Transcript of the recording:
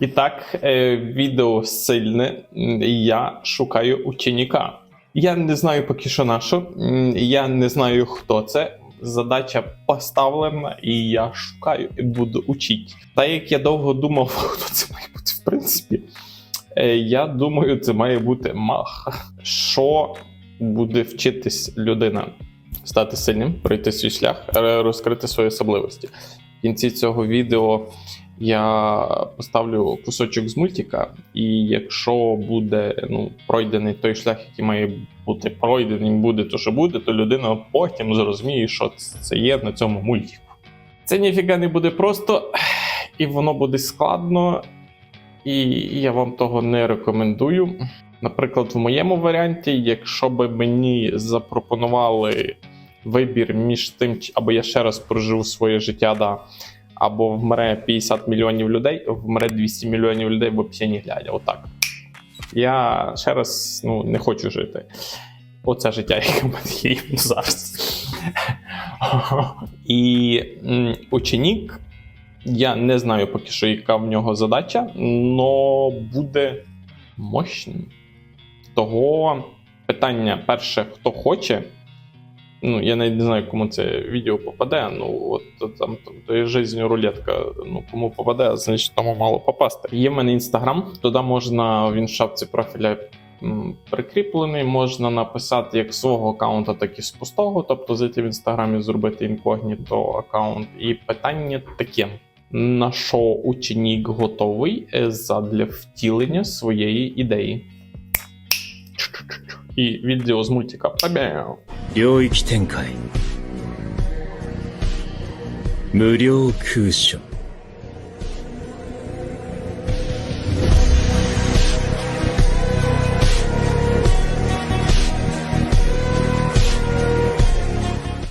І так, е, відео сильне. Я шукаю ученика. Я не знаю поки що на що. Я не знаю, хто це. Задача поставлена, і я шукаю і буду учити. Та як я довго думав, хто це має бути, в принципі. е, Я думаю, це має бути мах. Що буде вчитись людина? Стати сильним, пройти свій шлях, розкрити свої особливості. В кінці цього відео я поставлю кусочок з мультика, і якщо буде ну, пройдений той шлях, який має бути пройдений, буде то, що буде, то людина потім зрозуміє, що це є на цьому мультику. Це ніфіга не буде просто, і воно буде складно, і я вам того не рекомендую. Наприклад, в моєму варіанті, якщо би мені запропонували вибір між тим, або я ще раз проживу своє життя, да, або вмре 50 мільйонів людей, вмре 200 мільйонів людей, взагалі не глядя. Отак. Я ще раз ну, не хочу жити. Оце життя, яке в мене є зараз. І ученік, я не знаю поки що, яка в нього задача, але буде мощним. Того питання перше, хто хоче. Ну, я навіть не знаю, кому це відео попаде. Ну, от там, то є жизнь рулетка. Ну, кому попаде, значить тому мало попасти. Є в мене інстаграм, туди можна в шапці профіля прикріплений. Можна написати як з свого аккаунта, так і з пустого. Тобто зайти в інстаграм і зробити інкогніто аккаунт. І питання таке: на що ученік готовий задля втілення своєї ідеї? І відео з мультика. Па-бям! 領域展開。無料空所。